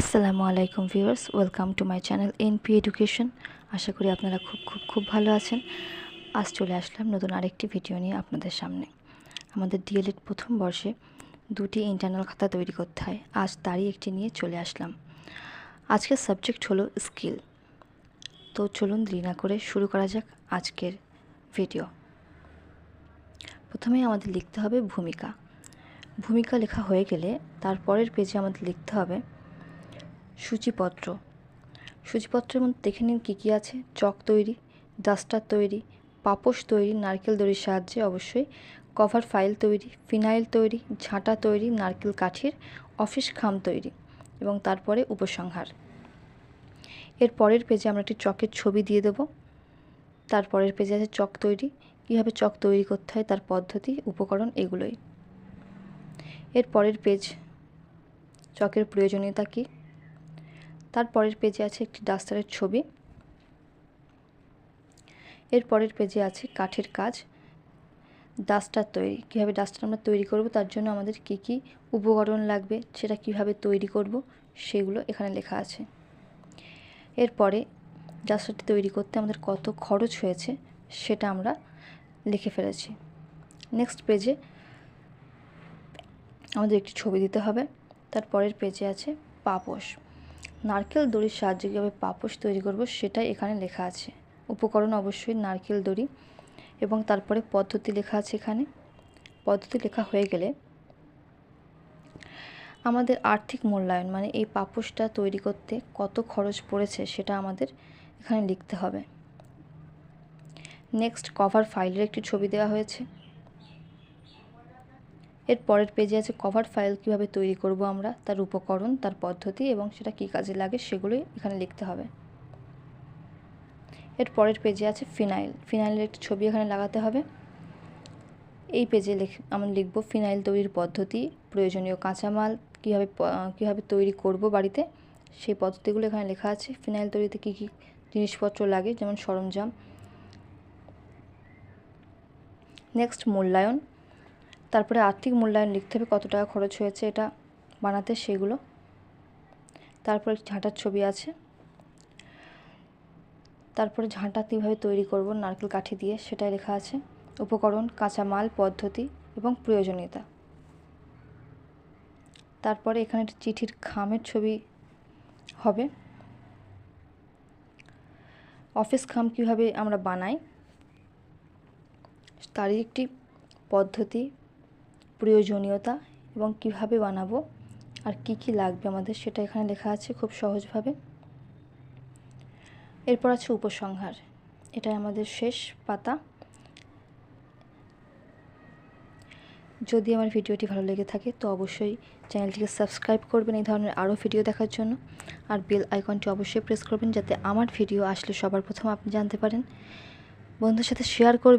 আসসালামু আলাইকুম viewers, welcome to my channel NP education. আশা করি আপনারা খুব খুব খুব ভালো আছেন। আজ চলে আসলাম নতুন আরেকটি ভিডিও নিয়ে আপনাদের সামনে। আমাদের ডিএলএড প্রথম বর্ষে দুটি ইন্টারনাল খাতা তৈরি করতে হয়। আজ তারই একটি নিয়ে চলে আসলাম। আজকের সাবজেক্ট হলো স্কিল তো চলুন দেরি না করে শুরু করা যাক আজকের ভিডিও প্রথমে আমাদের লিখতে হবে ভূমিকা। ভূমিকা লেখা হয়ে গেলে তারপরের পেজে আমাদের লিখতে হবে সূচিপত্র। সূচিপত্রের মধ্যে দেখে নিন কী কী আছে। চক তৈরি, ডাস্টার তৈরি, পাপোশ তৈরি, নারকেল দড়ির সাহায্যে অবশ্যই, কভার ফাইল তৈরি, ফিনাইল তৈরি, ঝাঁটা তৈরি, নারকেল কাঠির, অফিস খাম তৈরি এবং তারপরে উপসংহার। এর পরের পেজে আমরা একটি চকের ছবি দিয়ে দেব। তারপরের পেজে আছে চক তৈরি, কীভাবে চক তৈরি করতে হয়, তার পদ্ধতি, উপকরণ এগুলোই। এর পরের পেজ, চকের প্রয়োজনীয়তা কী? তারপরের পেজে আছে একটি ডাস্টারের ছবি। এর পরের পেজে আছে কাঠের কাজ। ডাস্টার তৈরি, কীভাবে ডাস্টার আমরা তৈরি করব, তার জন্য আমাদের কি কি উপকরণ লাগবে, সেটা কীভাবে তৈরি করব, সেগুলো এখানে লেখা আছে। এরপরে ডাস্টারটি তৈরি করতে আমাদের কত খরচ হয়েছে, সেটা আমরা লিখে ফেলেছি। নেক্সট পেজে আমাদের একটি ছবি দিতে হবে। তারপরের পেজে আছে পাপোশ। নারকেল দড়ির সাহায্যে কীভাবে পাপোশ তৈরি করব সেটাই এখানে লেখা আছে। উপকরণ অবশ্যই নারকেল দড়ি এবং তারপরে পদ্ধতি লেখা আছে এখানে। পদ্ধতি লেখা হয়ে গেলে আমাদের আর্থিক মূল্যায়ন মানে এই পাপোশটা তৈরি করতে কত খরচ পড়েছে সেটা আমাদের এখানে লিখতে হবে। নেক্সট কভার ফাইলের একটি ছবি দেওয়া হয়েছে। এর পরের পেজে আছে কভার ফাইল কীভাবে তৈরি করব আমরা, তার উপকরণ, তার পদ্ধতি এবং সেটা কী কাজে লাগে সেগুলোই এখানে লিখতে হবে। এর পরের পেজে আছে ফিনাইল ফিনাইলের একটি ছবি এখানে লাগাতে হবে। এই পেজে লেখ, আমরা লিখব ফিনাইল তৈরির পদ্ধতি, প্রয়োজনীয় কাঁচামাল, কীভাবে কীভাবে তৈরি করব বাড়িতে, সেই পদ্ধতিগুলো এখানে লেখা আছে। ফিনাইল তৈরিতে কী কী জিনিসপত্র লাগে, যেমন সরঞ্জাম। নেক্সট মূল্যায়ন তারপরে আর্থিক মূল্যায়ন লিখতে হবে, কত টাকা খরচ হয়েছে এটা বানাতে সেগুলো। তারপরে ঝাঁটার ছবি আছে। তারপরে ঝাঁটা কীভাবে তৈরি করব নারকেল কাঠি দিয়ে সেটাই লেখা আছে। উপকরণ, কাঁচামাল, পদ্ধতি এবং প্রয়োজনীয়তা। তারপরে এখানে চিঠির খামের ছবি হবে। অফিস খাম কীভাবে আমরা বানাই, তারই একটি পদ্ধতি প্রয়োজনীয়তা এবং কীভাবে বানাবো আর কি কি লাগবে আমাদের সেটা এখানে লেখা আছে খুব সহজভাবে। এরপর আছে উপসংহার। এটা আমাদের শেষ পাতা। যদি আমার ভিডিওটি ভালো লেগে থাকে তো অবশ্যই চ্যানেলটিকে সাবস্ক্রাইব করবেন এই ধরনের আরও ভিডিও দেখার জন্য। আর বেল আইকনটি অবশ্যই প্রেস করবেন যাতে আমার ভিডিও আসলে সবার প্রথম আপনি জানতে পারেন। বন্ধুর সাথে শেয়ার করবেন।